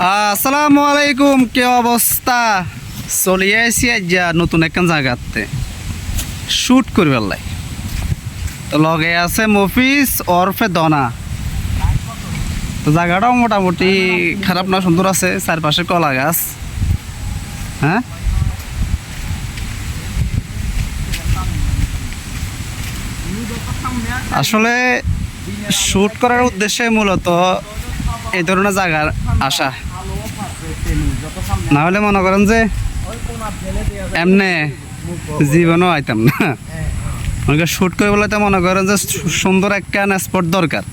আসসালামু আলাইকুম, কে অবস্থা? চলে আইসি যা নতুন একখান জায়গাতে। শুট করবার লাই তো লগে আছে মফিস, ওরফে দনা। তো জায়গাটাও মোটামুটি খারাপ না, সুন্দর আছে, চারপাশে কলা গাছ। হ্যাঁ? আসলে শুট করার উদ্দেশ্যে মূলত এই ধরনের জায়গার আশা। না হলে মনে করেন যে এমনি জীবনও আইতাম না। মনে শুট করে বলে তো মনে করেন যে সুন্দর একটা স্পট দরকার।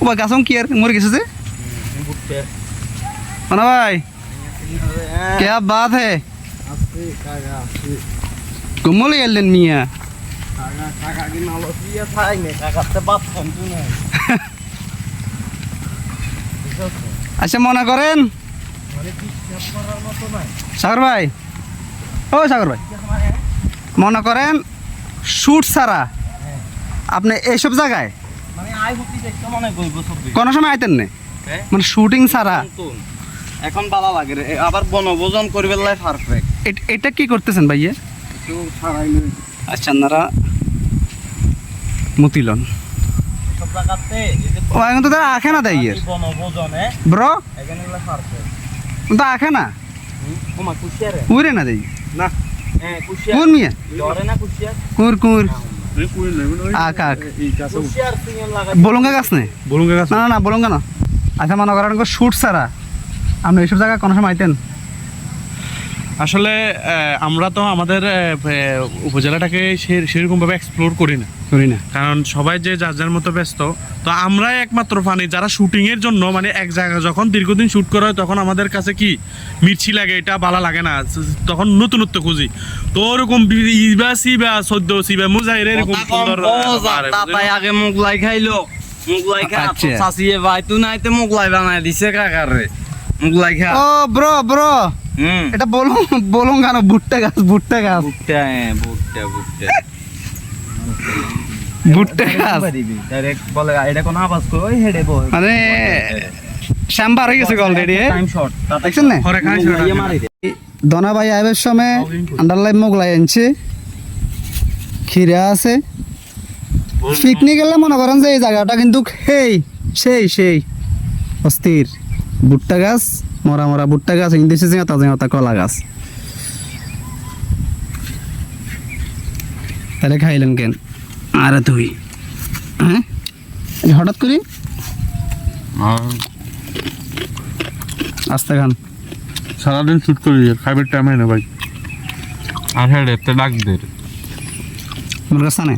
ও ভাই গাছম কি আর? মরে গেছে যে? মানে ভাই কে বাত হে? ঘুমলে গেলেন মিয়া। আচ্ছা মনে করেন? সাগর ভাই। ও সাগর ভাই। মনে করেন শুট ছাড়া আপনি এইসব জায়গায় কোনো সময় আইতেন না? মানে শুটিং ছাড়া? এখন বালা লাগে রে। আবার বনভোজন করবে লাই পারফেক্ট এটা কি করতেছেন ভাইয়া? আচ্ছা আপনারা মতিলন সব জায়গাতে এই যে ও এখন তো তারা আখে না ব্রো? তো আখে না? উড়ে না হ্যাঁ কোন মিয়া? কুর কুর। আখ আখ। বলুঙ্গা গাছ নেই বলুঙ্গা গাছ না না না বলুঙ্গা না। আচ্ছা মনে করেন শুট ছাড়া। আপনি এইসব জায়গায় কোনো সময় আইতেন? আসলে আমরা তো আমাদের উপজেলাটাকে সেরকমভাবে এক্সপ্লোর করি না। করি না। কারণ সবাই যে যার যার মতো ব্যস্ত তো আমরাই একমাত্র পানি যারা শুটিং এর জন্য মানে এক জায়গায় যখন দীর্ঘদিন শুট করা হয় তখন আমাদের কাছে কি মির্চি লাগে এটা ভালো লাগে না তখন নতুনত্ব খুঁজি। তো ওরকম ইবা সিবা সদ্য সিবা মুজাহির এরকম সুন্দর আগে মুগলাই খাইলো। মুগলাই খা আচ্ছা। চাচিয়ে ভাই তুই নাইতে মুগলাই বানাই দিছে কাকার রে। মুগলাই খা। ও ব্রো ব্রো। এটা বলুন বলুন কেন? ভুট্টা গাছ ভুট্টা গাছ। ভুট্টা হ্যাঁ ভুট্টা ভুট্টা। ভুট্টা গাছ। ডাইরেক্ট বলে এটা কোন আওয়াজ কই হেডে বল। মানে শ্যাম্বার হয়ে গেছে অলরেডি টাইম শর্ট দেখছেন না? ইয়ে মারি দে। দনা ভাই আইবের সময় আন্ডারলাইন মোগলাই আনছে। খিরা আছে। পিকনিক গেলে মনে করেন যে এই জায়গাটা কিন্তু সেই সেই সেই অস্থির। ভুট্টা গাছ মরা মরা ভুট্টা গাছ ইংলিশে জিঙাতা জিঙাতা কলা গাছ। তাহলে খাইলেন কেন? আরে তুই। হ্যাঁ? হঠাৎ করি? আস্তে খান। সারাদিন শুট করি খাইবার টাইম হয় না ভাই। আর হ্যাঁ এতে ডাক দে আমার কাছে না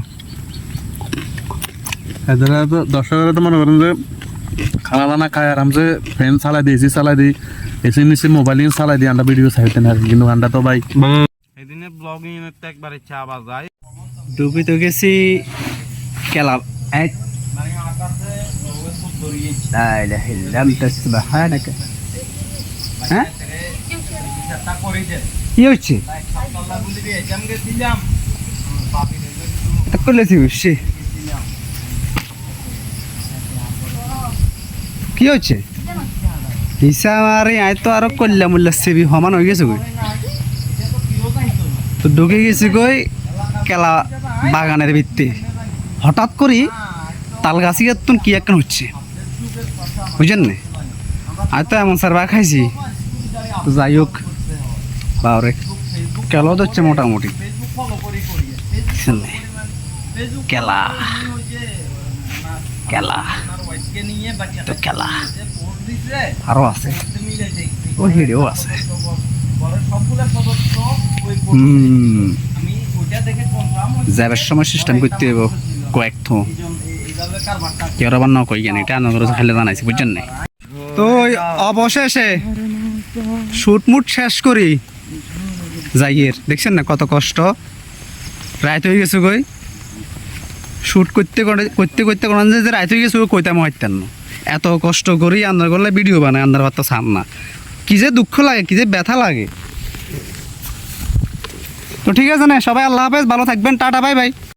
এদের তো দর্শকরা তো মনে করেন যে খানা দানা খায় আরামসে ফ্যান চালাই দিই এসি চালাই দিই এসি নিচে মোবাইল চালাই দিই আমরা ভিডিও চাইতেন আর কিন্তু আমরা তো ভাই এদিনে ব্লগিং এর একবারে চা বাজায় ডুবি তো গেছি কেলা এক মানে আকাশে লোকে খুব দরিয়েছে لا إله إلا أنت سبحانك হ্যাঁ চেষ্টা করেছে কি হচ্ছে তাই সাততলা গুলি দিয়ে এজাম গেছিলাম বাপি রেজে তা করলেছি কি হচ্ছে হিসাব আরে আয় তো আরও করলাম সেবি সমান হয়ে গেছে তো ঢুকে গেছি কই? কেলা বাগানের ভিত্তি। হঠাৎ করি তাল গাছি তুন কি একটা হচ্ছে? বুঝছেন না? আমি তো এমন সার বা খাইছি। তো যাই হোক, বাবরে কেলো হচ্ছে মোটামুটি। কেলা কেলা। তো কেলা আরও আছে। ও হিড়েও আছে। যাবার সময় সিস্টেম করতে হইব। কয়েক থো। কেউ আবার না কই জ্ঞান এটা আনন্দ খেলে জানাইছি বুঝছেন না? তো অবশেষে শুট মুট শেষ করি। যাইয়ের দেখছেন না কত কষ্ট? রাত হয়ে গেছে কই? শুট করতে করে- করতে করতে কোন যে রাইতে গেছে কইতাম হইতেন না। এত কষ্ট করি আন্দার করলে ভিডিও বানায় আন্দার ভাত সাম না। কি যে দুঃখ লাগে, কী যে ব্যথা লাগে। তো ঠিক আছে না, সবাই আল্লাহ হাফেজ, ভালো থাকবেন, টাটা, বাই বাই।